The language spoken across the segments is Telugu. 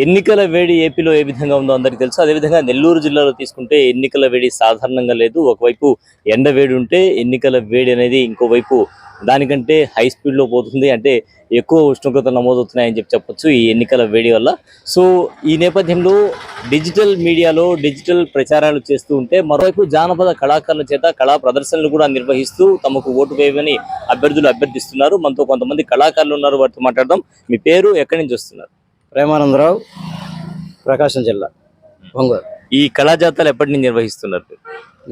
ఎన్నికల వేడి ఏపీలో ఏ విధంగా ఉందో అందరికీ తెలుసు. అదేవిధంగా నెల్లూరు జిల్లాలో తీసుకుంటే ఎన్నికల వేడి సాధారణంగా లేదు. ఒకవైపు ఎండ వేడి ఉంటే ఎన్నికల వేడి అనేది ఇంకోవైపు దానికంటే హై స్పీడ్లో పోతుంది. అంటే ఎక్కువ ఉష్ణోగ్రత నమోదవుతున్నాయని చెప్పి చెప్పొచ్చు ఈ ఎన్నికల వేడి వల్ల. సో ఈ నేపథ్యంలో డిజిటల్ మీడియాలో డిజిటల్ ప్రచారాలు చేస్తూ ఉంటే మరోవైపు జానపద కళాకారుల చేత కళా ప్రదర్శనలు కూడా నిర్వహిస్తూ తమకు ఓటు వేయమని అభ్యర్థులు అభ్యర్థిస్తున్నారు. మనతో కొంతమంది కళాకారులు ఉన్నారు. వారితో మాట్లాడదాం. మీ పేరు ఎక్కడి నుంచి వస్తున్నారు? ప్రేమానందరావు ప్రకాశం జిల్లా ఒంగోలు. ఈ కళాజాతాలు ఎప్పటి నుంచి నిర్వహిస్తున్నారు?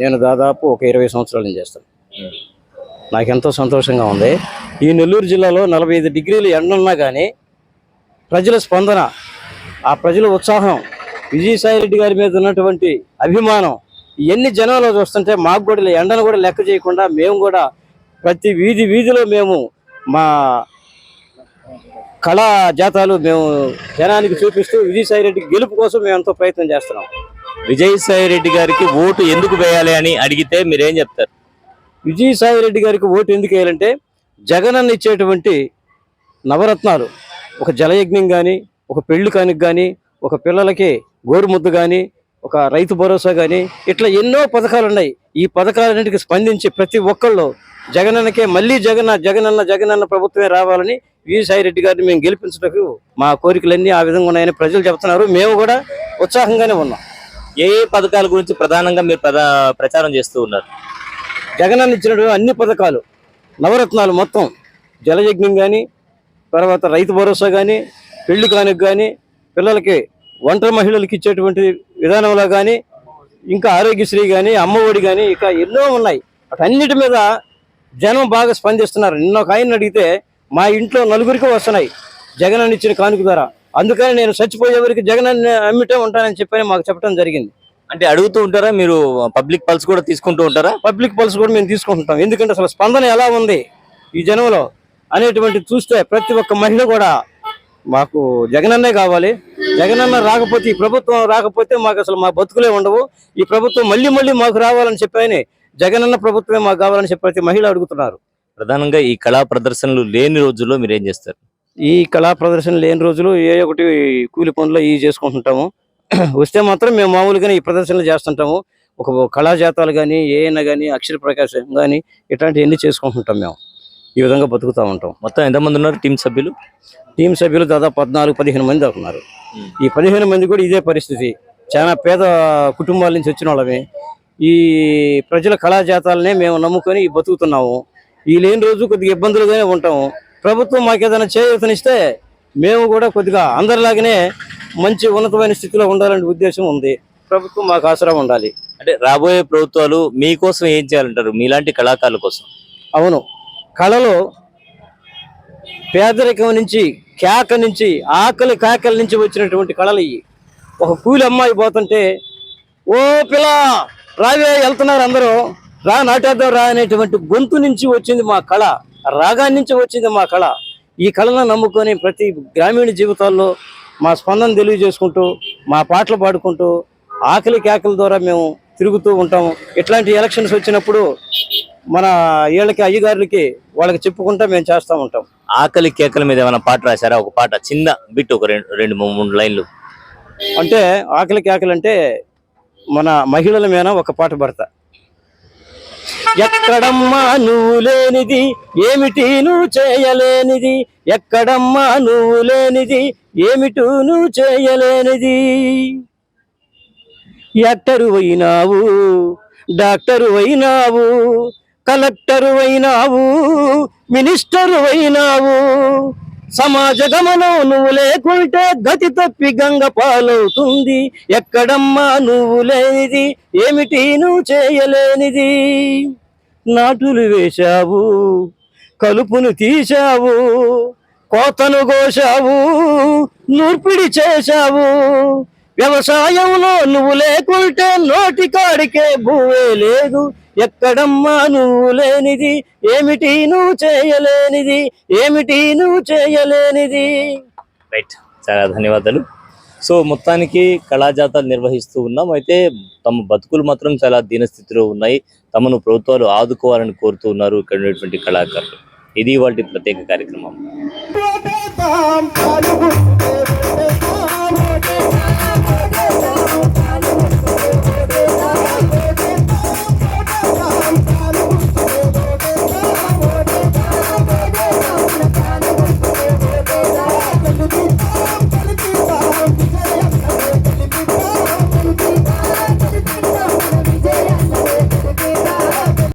నేను దాదాపు ఒక ఇరవై సంవత్సరాల నుంచి చేస్తాను. నాకు ఎంతో సంతోషంగా ఉంది. ఈ నెల్లూరు జిల్లాలో నలభై ఐదు డిగ్రీలు ఎండ ఉన్నా కానీ ప్రజల స్పందన ఆ ప్రజల ఉత్సాహం విజయసాయి రెడ్డి గారి మీద ఉన్నటువంటి అభిమానం ఇవన్నీ జనంలో చూస్తుంటే మాకు కూడా ఎండను కూడా లెక్క చేయకుండా మేము కూడా ప్రతి వీధి వీధిలో మేము మా కళా జాతాలు మేము జనానికి చూపిస్తూ విజయసాయి రెడ్డి గెలుపు కోసం మేము ఎంతో ప్రయత్నం చేస్తున్నాం. విజయసాయి రెడ్డి గారికి ఓటు ఎందుకు వేయాలి అని అడిగితే మీరేం చెప్తారు? విజయసాయి రెడ్డి గారికి ఓటు ఎందుకు వేయాలంటే జగనన్న ఇచ్చేటువంటి నవరత్నాలు ఒక జలయజ్ఞం కానీ ఒక పెళ్ళి కానుక కానీ ఒక పిల్లలకి గోరుముద్ద కానీ ఒక రైతు భరోసా కానీ ఇట్లా ఎన్నో పథకాలు ఉన్నాయి ఈ పథకాలన్నిటికీ స్పందించి ప్రతి ఒక్కళ్ళు జగనన్నకే మళ్ళీ జగన్న జగనన్న జగనన్న ప్రభుత్వమే రావాలని విజయసాయి రెడ్డి గారిని మేము గెలిపించడానికి మా కోరికలన్నీ ఆ విధంగా ఉన్నాయని ప్రజలు చెప్తున్నారు మేము కూడా ఉత్సాహంగానే ఉన్నాం. ఏ ఏ పథకాల గురించి ప్రధానంగా మీరు ప్రధా- ప్రచారం చేస్తూ ఉన్నారు? జగనన్న ఇచ్చినటువంటి అన్ని పథకాలు నవరత్నాలు మొత్తం జలయజ్ఞం కానీ తర్వాత రైతు భరోసా కానీ పెళ్ళి కానుక కానీ పిల్లలకి ఒంటరి మహిళలకు ఇచ్చేటువంటి విధానంలో కానీ ఇంకా ఆరోగ్యశ్రీ కానీ అమ్మఒడి కానీ ఇక ఎన్నో ఉన్నాయి. అటన్నిటి మీద జనం బాగా స్పందిస్తున్నారు. నిన్న ఒక ఆయన అడిగితే మా ఇంట్లో నలుగురికి వస్తున్నాయి జగనన్న ఇచ్చిన కానుక ద్వారా అందుకని నేను చచ్చిపోయే వరకు జగనన్న అమ్మిటే ఉంటానని చెప్పని మాకు చెప్పడం జరిగింది. అంటే అడుగుతూ ఉంటారా? మీరు పబ్లిక్ పల్స్ కూడా తీసుకుంటూ ఉంటారా? పబ్లిక్ పల్స్ కూడా మేము తీసుకుంటుంటాం. ఎందుకంటే అసలు స్పందన ఎలా ఉంది ఈ జనంలో అనేటువంటి చూస్తే ప్రతి ఒక్క మహిళ కూడా మాకు జగనన్నే కావాలి. జగనన్న రాకపోతే ఈ ప్రభుత్వం రాకపోతే మాకు అసలు మా బతుకులే ఉండవు. ఈ ప్రభుత్వం మళ్ళీ మళ్ళీ మాకు రావాలని చెప్పని జగనన్న ప్రభుత్వమే మాకు కావాలని చెప్పి ప్రతి మహిళ అడుగుతున్నారు. ప్రధానంగా ఈ కళా ప్రదర్శనలు లేని రోజుల్లో మీరు ఏం చేస్తారు? ఈ కళా ప్రదర్శన లేని రోజులు ఏ ఒకటి కూలి పనులు ఇవి చేసుకుంటుంటాము. వస్తే మాత్రం మేము మామూలుగానే ఈ ప్రదర్శనలు చేస్తుంటాము. ఒక కళాజాతాలు కానీ ఏమైనా కానీ అక్షర ప్రకాశం కానీ ఇట్లాంటివన్నీ చేసుకుంటుంటాం మేము. ఈ విధంగా బతుకుతూ ఉంటాం. మొత్తం ఎంతమంది ఉన్నారు? టీం సభ్యులు? టీం సభ్యులు దాదాపు పద్నాలుగు పదిహేను మంది ఉన్నారు. ఈ పదిహేను మంది కూడా ఇదే పరిస్థితి. చాలా పేద కుటుంబాల నుంచి వచ్చిన వాళ్ళమే. ఈ ప్రజల కళాజాతాలనే మేము నమ్ముకొని బతుకుతున్నాము. ఈ లేని రోజు కొద్దిగా ఇబ్బందులుగానే ఉంటాము ప్రభుత్వం మాకు ఏదైనా చేయూతనిస్తే మేము కూడా కొద్దిగా అందరిలాగానే మంచి ఉన్నతమైన స్థితిలో ఉండాలనే ఉద్దేశం ఉంది. ప్రభుత్వం మాకు ఆసరా ఉండాలి. అంటే రాబోయే ప్రభుత్వాలు మీకోసం ఏం చేయాలంటారు? మీలాంటి కళాకారుల కోసం. అవును. కళలో పేదరికం నుంచి కేక నుంచి ఆకలి కేకల నుంచి వచ్చినటువంటి కళలు ఇవి ఒక కూలి అమ్మాయి పోతుంటే ఓ పిల్ల రావే వెళ్తున్నారు అందరూ. రా నాటేద్దాం రా అనేటువంటి గొంతు నుంచి వచ్చింది మా కళ రాగాన్ని నుంచి వచ్చింది మా కళ. ఈ కళను నమ్ముకొని ప్రతి గ్రామీణ జీవితాల్లో మా స్పందన తెలియజేసుకుంటూ మా పాటలు పాడుకుంటూ ఆకలి కేకల ద్వారా మేము తిరుగుతూ ఉంటాము. ఇట్లాంటి ఎలక్షన్స్ వచ్చినప్పుడు మన వీళ్ళకి అయ్యగారులకి వాళ్ళకి చెప్పుకుంటా మేము చేస్తూ ఉంటాం. ఆకలి కేకల మీద ఏమైనా పాట రాశారా? ఒక పాట చిన్న బిట్ ఒక రెండు రెండు మూడు లైన్లు. అంటే ఆకలి కేకలు అంటే మన మహిళల మీద ఒక పాట పడతా. ఎక్కడమ్మా నువ్వు లేనిది? ఏమిటి నువ్వు చేయలేనిది? ఎక్కడమ్మా నువ్వు లేనిది? ఏమిటి నువ్వు చేయలేనిది? ఎట్టరు అయినావు? డాక్టరు అయినావు? కలెక్టరు అయినావు మినిస్టరు అయినావు సమాజ గమనం నువ్వు లేకుంటే గతి తప్పి గంగ పాలవుతుంది. ఎక్కడమ్మా నువ్వు లేనిది ఏమిటి నువ్వు చేయలేనిది? నాటులు వేశావు కలుపును తీశావు కోతను కోశావు నూర్పిడి చేశావు. వ్యవసాయంలో నువ్వు లేకుంటే నోటి కాడికే భూవే లేదు. ఎక్కడమ్మా నువ్వు లేనిది? ఏమిటి నువ్వు చేయలేనిది? ఏమిటి నువ్వు చేయలేనిది? రైట్ చాలా ధన్యవాదాలు. సో మొత్తానికి కళాజాతాలు నిర్వహిస్తూ ఉన్నాం. అయితే తమ బతుకులు మాత్రం చాలా దీనస్థితిలో ఉన్నాయి. తమను ప్రభుత్వాలు ఆదుకోవాలని కోరుతూ ఉన్నారు ఇక్కడ ఉన్నటువంటి కళాకారులు. ఇది వాటి ప్రత్యేక కార్యక్రమం.